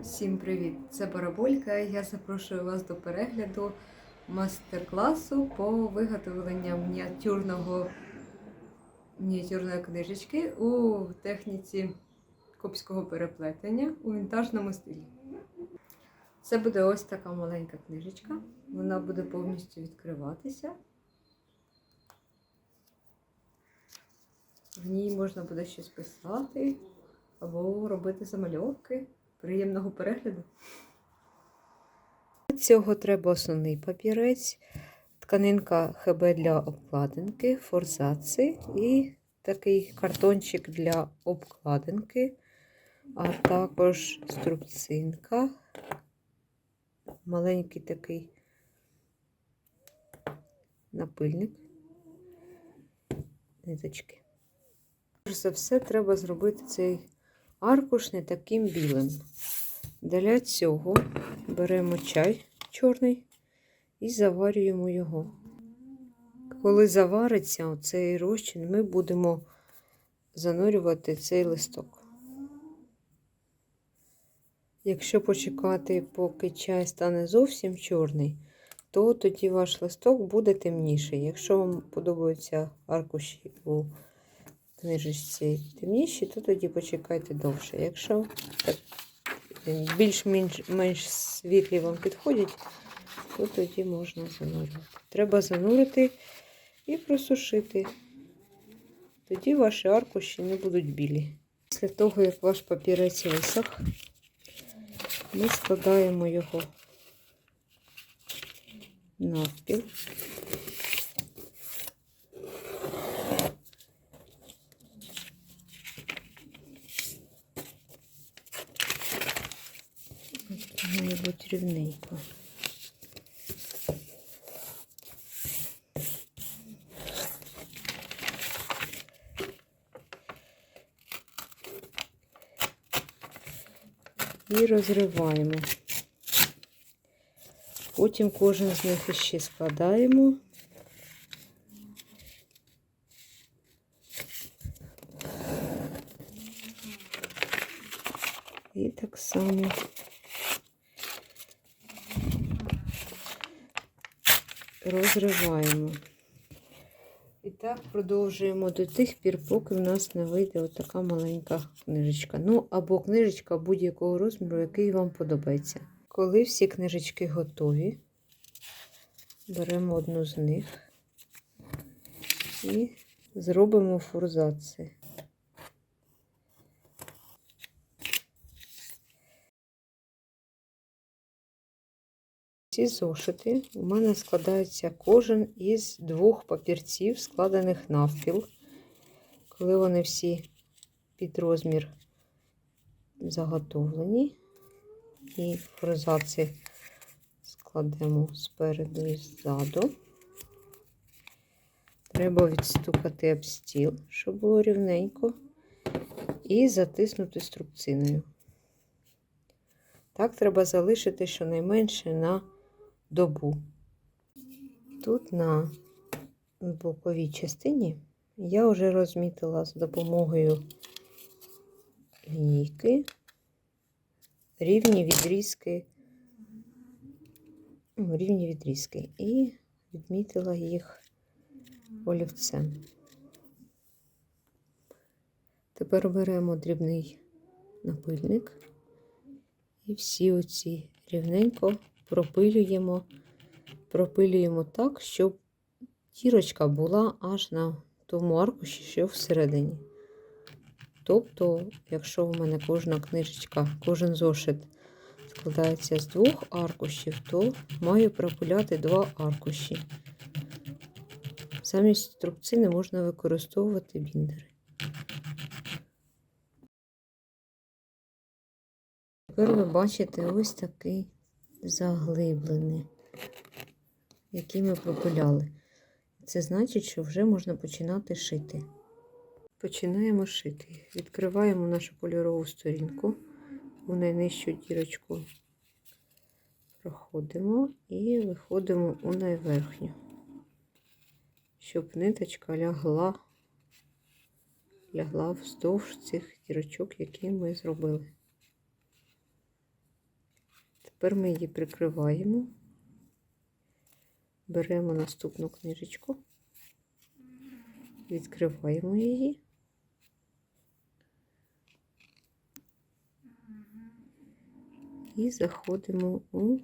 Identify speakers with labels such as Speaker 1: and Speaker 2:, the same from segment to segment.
Speaker 1: Всім привіт! Це Бараболька. Я запрошую вас до перегляду мастер-класу по виготовленню мініатюрного мініатюрної книжечки у техніці копського переплетення у вінтажному стилі. Це буде ось така маленька книжечка. Вона буде повністю відкриватися. В ній можна буде щось писати або робити замальовки. Приємного перегляду. Для цього треба основний папірець, тканинка ХБ для обкладинки, форзаци і такий картончик для обкладинки, а також струбцинка, маленький такий напильник, ниточки. Перш за все, треба зробити цей аркуш не таким білим. Для цього беремо чай чорний і заварюємо його. Коли завариться оцей розчин, ми будемо занурювати цей листок. Якщо почекати, поки чай стане зовсім чорний, то тоді ваш листок буде темніший. Якщо вам подобаються аркуші у книжечці темніші, то тоді почекайте довше. Якщо більш-менш менш світлі вам підходять, то тоді можна занурювати. Треба занурити і просушити. Тоді ваші аркуші не будуть білі. Після того, як ваш папірець висох, ми складаємо його навпіл. Має бути рівненько. І розриваємо. Потім кожен з них іще складаємо. І так само розриваємо. І так продовжуємо до тих пір, поки в нас не вийде отака маленька книжечка. Ну, або книжечка будь-якого розміру, який вам подобається. Коли всі книжечки готові, беремо одну з них і зробимо форзації. Ці зошити у мене складаються кожен із двох папірців, складених навпіл. Коли вони всі під розмір заготовлені, і форзаці складемо спереду і ззаду. Треба відстукати об стіл, щоб було рівненько, і затиснути струбциною. Так треба залишити щонайменше на добу. Тут на боковій частині я вже розмітила з допомогою лінійки рівні відрізки, ну, рівні відрізки і відмітила їх олівцем. Тепер беремо дрібний напильник і всі оці рівненько пропилюємо, пропилюємо так, щоб тірочка була аж на тому аркуші, що всередині. Тобто, якщо у мене кожна книжечка, кожен зошит складається з двох аркушів, то маю пропиляти два аркуші. Замість струбцини можна використовувати біндери. Тепер ви бачите ось такий заглиблений, який ми пропиляли. Це значить, що вже можна починати шити. Починаємо шити. Відкриваємо нашу кольорову сторінку, у найнижчу дірочку проходимо і виходимо у найверхню, щоб ниточка лягла, лягла вздовж цих дірочок, які ми зробили. Тепер ми її прикриваємо. Беремо наступну книжечку, відкриваємо її. І заходимо у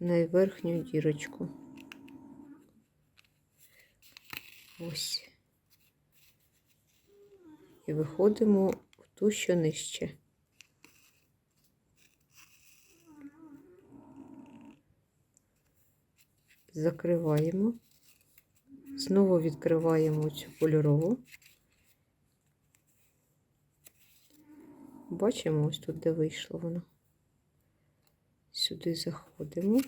Speaker 1: найверхню дірочку. Ось. І виходимо в ту, що нижче. Закриваємо. Знову відкриваємо цю кольорову. Бачимо ось тут, де вийшло воно. Сюди заходимо.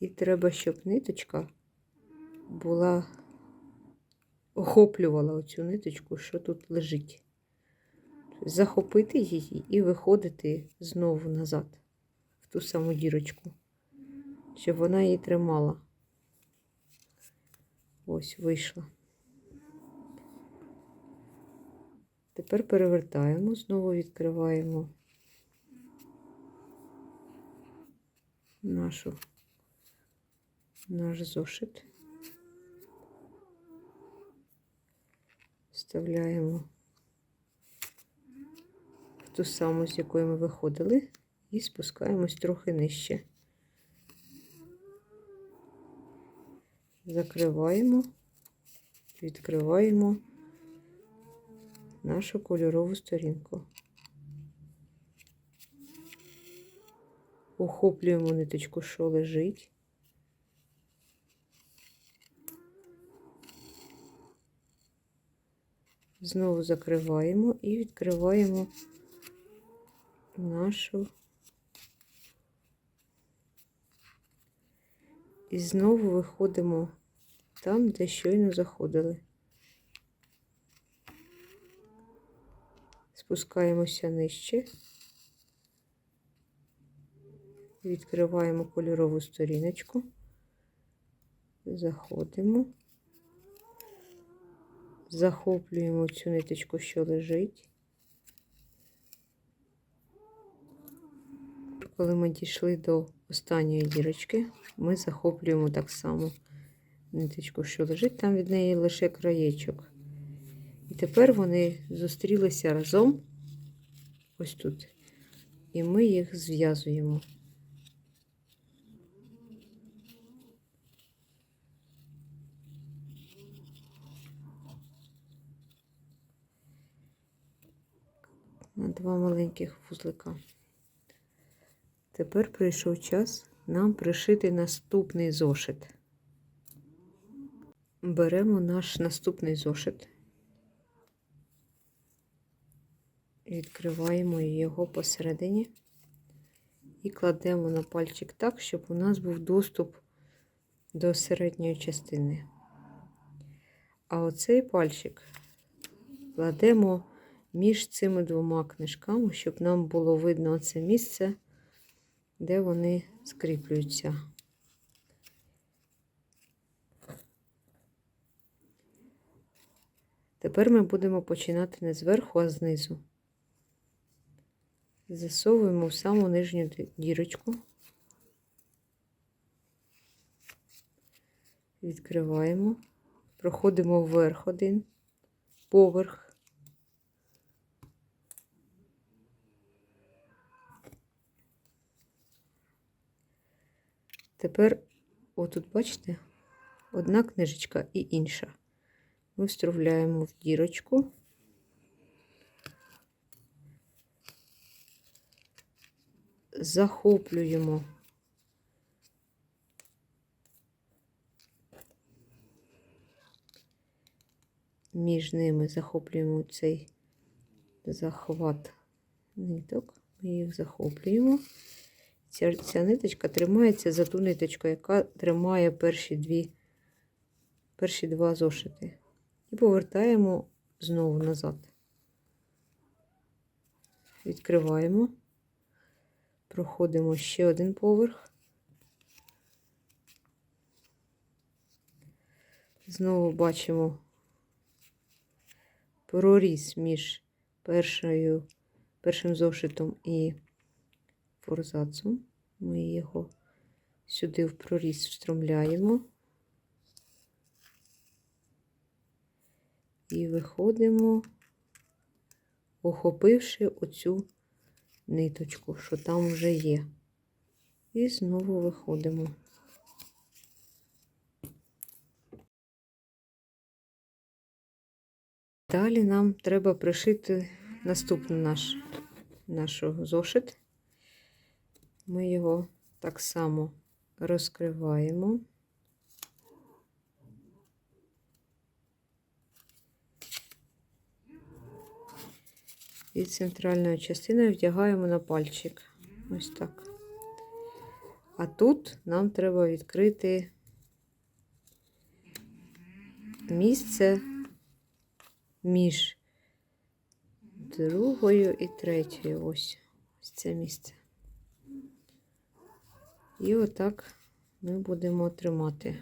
Speaker 1: І треба, щоб ниточка була, охоплювала оцю ниточку, що тут лежить. Захопити її і виходити знову назад, ту саму дірочку, щоб вона її тримала. Ось вийшла. Тепер перевертаємо, знову відкриваємо нашу, наш зошит. Вставляємо в ту саму, з якої ми виходили, і спускаємось трохи нижче. Закриваємо, відкриваємо нашу кольорову сторінку. Охоплюємо ниточку, що лежить. Знову закриваємо і відкриваємо нашу. І знову виходимо там, де щойно заходили. Спускаємося нижче, відкриваємо кольорову сторіночку, заходимо, захоплюємо цю ниточку, що лежить. Коли ми дійшли до останньої дірочки, ми захоплюємо так само ниточку, що лежить, там від неї лише краєчок. І тепер вони зустрілися разом ось тут. І ми їх зв'язуємо. На два маленьких вузлика. Тепер прийшов час нам пришити наступний зошит. Беремо наш наступний зошит. Відкриваємо його посередині і кладемо на пальчик так, щоб у нас був доступ до середньої частини. А оцей пальчик кладемо між цими двома книжками, щоб нам було видно це місце, де вони скріплюються. Тепер ми будемо починати не зверху, а знизу. Засовуємо в саму нижню дірочку, відкриваємо, проходимо вверх один, поверх. Тепер, отут, бачите, одна книжечка і інша. Ми встромляємо в дірочку. захоплюємо між ними захоплюємо цей захват ниток, ми їх захоплюємо. Ця, ця ниточка тримається за ту ниточку, яка тримає перші дві, перші два зошити. І повертаємо знову назад. Відкриваємо проходимо ще один поверх. Знову бачимо проріз між першою, першим зошитом і форзацом. Ми його сюди в проріз встромляємо. І виходимо, охопивши оцю ниточку, що там вже є. І знову виходимо. Далі нам треба пришити наступний наш, наш зошит. Ми його так само розкриваємо. І центральною частиною вдягаємо на пальчик. Ось так. А тут нам треба відкрити місце між другою і третьою. Ось, ось це місце. І отак ми будемо тримати.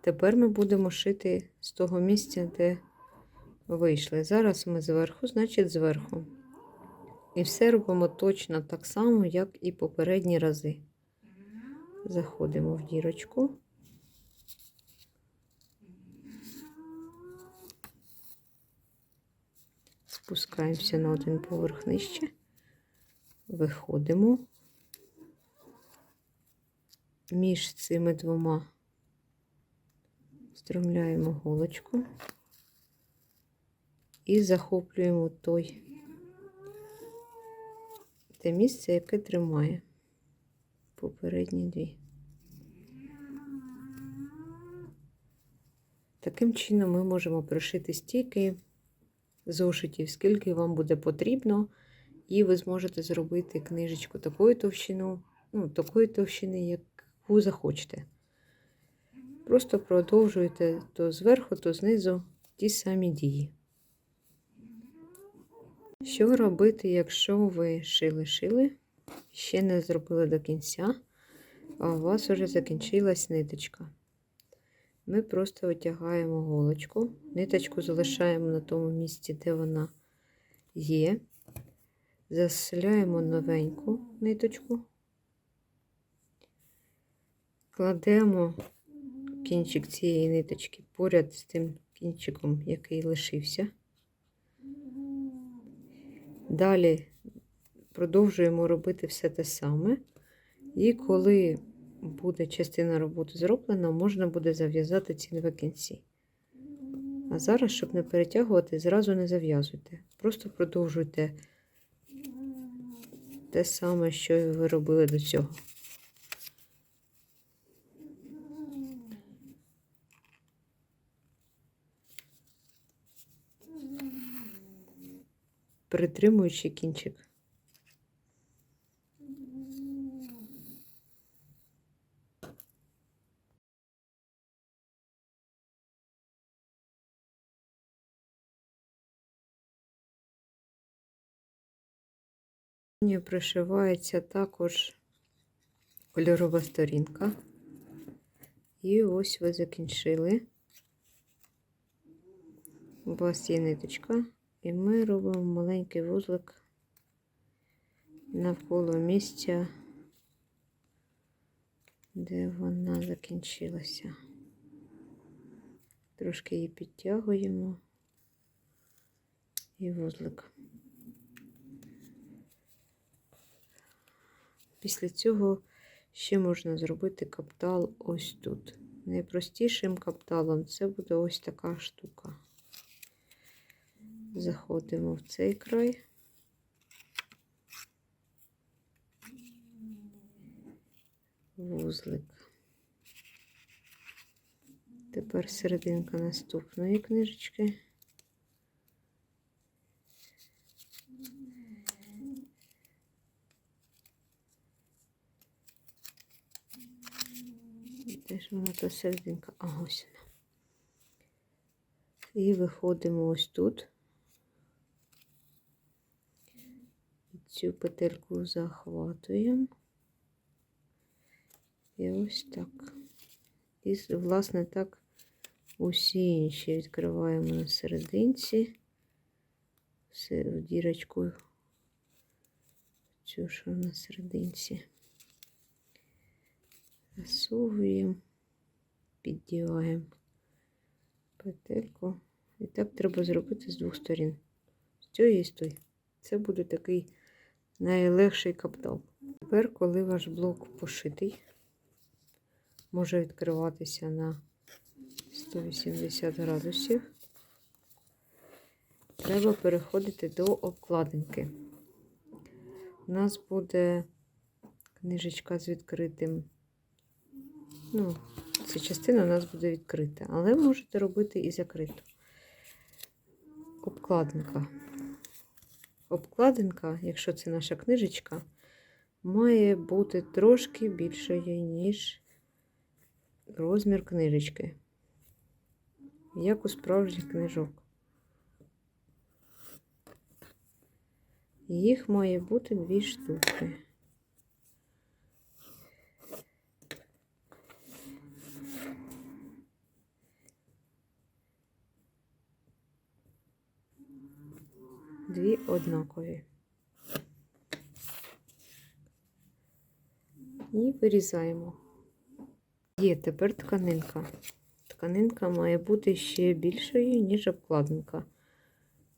Speaker 1: Тепер ми будемо шити з того місця, де вийшли. Зараз ми зверху, значить, зверху. І все робимо точно так само, як і попередні рази. Заходимо в дірочку. Спускаємося на один поверх нижче, виходимо між цими двома встромляємо голочку і захоплюємо той те місце, яке тримає попередні дві. Таким чином ми можемо пришити стільки зошитів, скільки вам буде потрібно, і ви зможете зробити книжечку такої товщину, ну, такої товщини, яку захочете. Просто продовжуєте то зверху, то знизу ті самі дії. Що робити, якщо ви шили-шили, ще не зробили до кінця, а у вас вже закінчилась ниточка? Ми просто витягаємо голочку, ниточку залишаємо на тому місці, де вона є, заселяємо новеньку ниточку, кладемо кінчик цієї ниточки поряд з тим кінчиком, який лишився. Далі продовжуємо робити все те саме. І коли буде частина роботи зроблена, можна буде зав'язати ці два кінці. А зараз, щоб не перетягувати, зразу не зав'язуйте. Просто продовжуйте те саме, що ви робили до цього. Притримуючи кінчик. Пришивається також кольорова сторінка. І ось ви закінчили. У вас є ниточка, і ми робимо маленький вузлик навколо місця, де вона закінчилася. Трошки її підтягуємо і вузлик. Після цього ще можна зробити каптал ось тут. Найпростішим капталом це буде ось така штука. Заходимо в цей край. Вузлик. Тепер серединка наступної книжечки. Ж вона та серединка? А ось вона. І виходимо ось тут. Цю петельку захватуємо. І ось так. І, власне, так Усі інші відкриваємо на серединці. Все в дірочку. Цю, що на серединці. Засовуємо, піддіваємо петельку. І так треба зробити з двох сторін. З цієї і з тої. Це буде такий найлегший каптал. Тепер, коли ваш блок пошитий, може відкриватися на 180 градусів, треба переходити до обкладинки. У нас буде книжечка з відкритим. Ну, ця частина у нас буде відкрита, але можете робити і закриту. Обкладинка. Обкладинка, якщо це наша книжечка, має бути трошки більшою, ніж розмір книжечки. Як у справжніх книжок. Їх має бути дві штуки. Дві однакові. І вирізаємо. Є тепер тканинка. Тканинка має бути ще більшою, ніж обкладинка,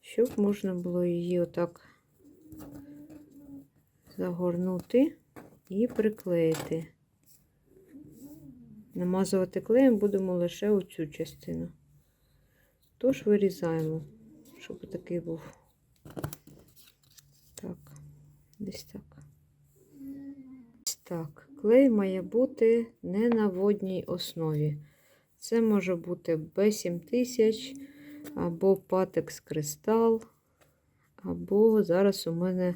Speaker 1: щоб можна було її отак загорнути і приклеїти. Намазувати клеєм будемо лише оцю частину. Тож вирізаємо, щоб такий був. Так, десь так. Так. Клей має бути не на водній основі. Це може бути B7000 або Patex Кристал, або зараз у мене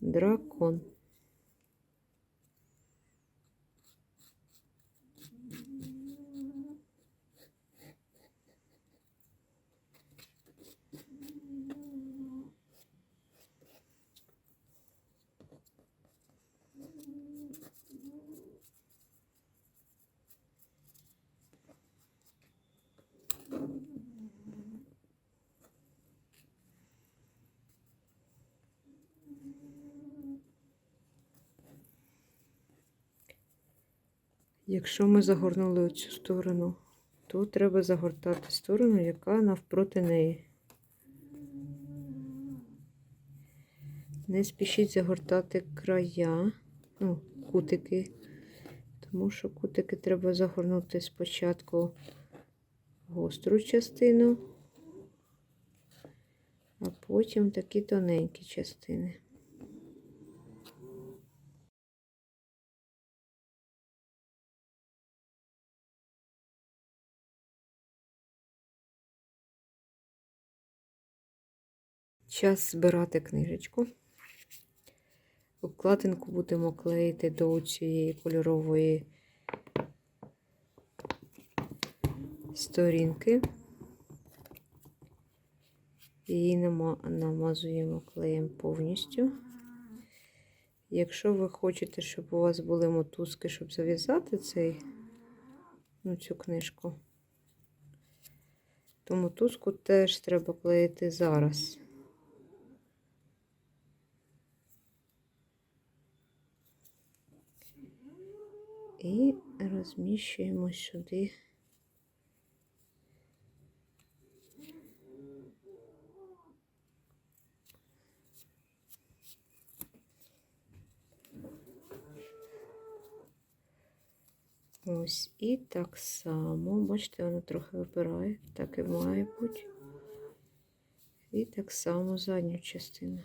Speaker 1: дракон. Якщо ми загорнули оцю сторону, то треба загортати сторону, яка навпроти неї. Не спішіть загортати края, ну, кутики, тому що кутики треба загорнути спочатку гостру частину, а потім такі тоненькі частини. Час збирати книжечку. Обкладинку будемо клеїти до цієї кольорової сторінки. Її намазуємо клеєм повністю. Якщо ви хочете, щоб у вас були мотузки, щоб зав'язати цей, ну, цю книжку, то мотузку теж треба клеїти зараз. І розміщуємо сюди. Ось і так само, бачите, воно трохи випирає, так і має бути. І так само задню частину.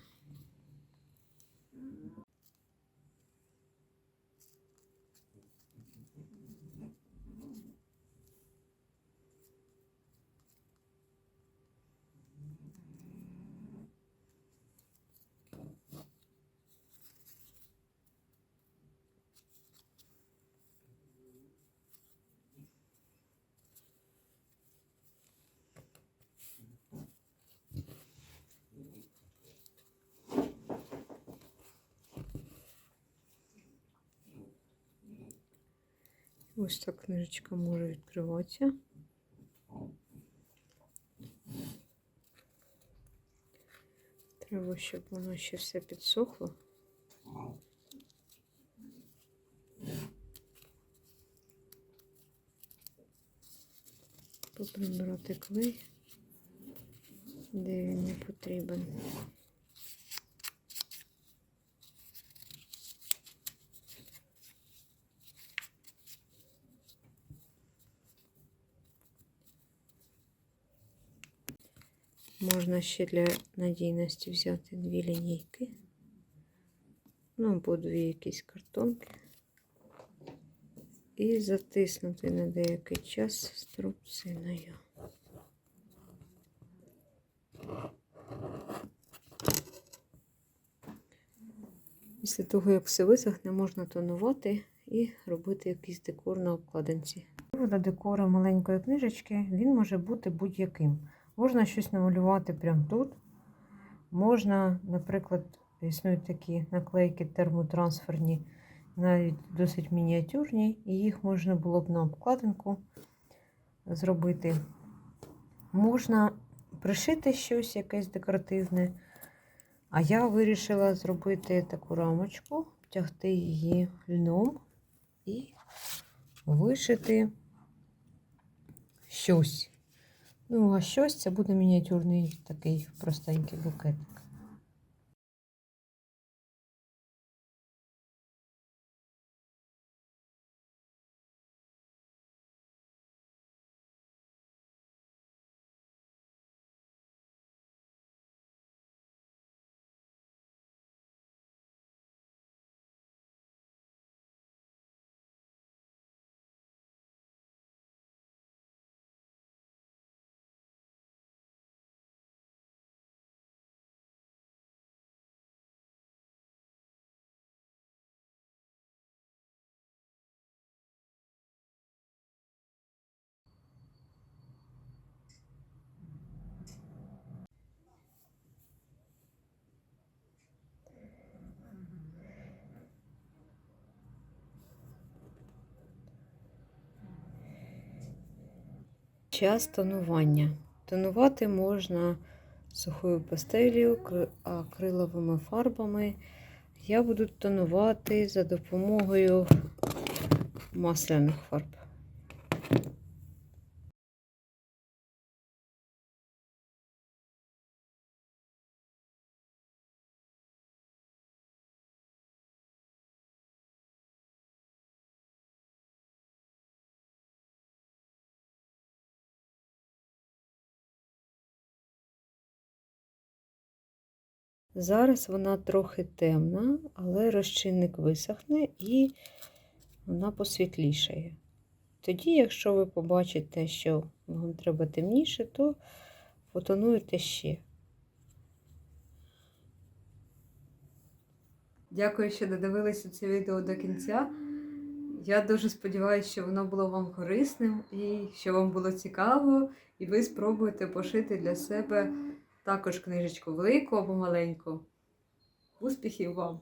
Speaker 1: Ось так книжечка може відкриватися. Треба, щоб воно ще все підсохло. Поприбирати клей, де він не потрібен. Можна ще для надійності взяти дві лінійки. Ну, або дві якісь картонки. І затиснути на деякий час струбциною. Після того, як все висохне, можна тонувати і робити якийсь декор на обкладинці. До декору маленької книжечки він може бути будь-яким. Можна щось намалювати прямо тут. Можна, наприклад, існують такі наклейки термотрансферні, навіть досить мініатюрні, і їх можна було б на обкладинку зробити. Можна пришити щось якесь декоративне. А я вирішила зробити таку рамочку, втягти її льном і вишити щось. Ну, а щось це буде мініатюрний такий простенький букетик. Час тонування. Тонувати можна сухою пастелью, акриловими фарбами. Я буду тонувати за допомогою масляних фарб. Зараз вона трохи темна, але розчинник висохне і вона посвітлішає. Тоді, якщо ви побачите, що вам треба темніше, то потонуєте ще. Дякую, що додивилися це відео до кінця. Я дуже сподіваюся, що воно було вам корисним і що вам було цікаво, і ви спробуєте пошити для себе також книжечку велику або маленьку. Успіхів вам!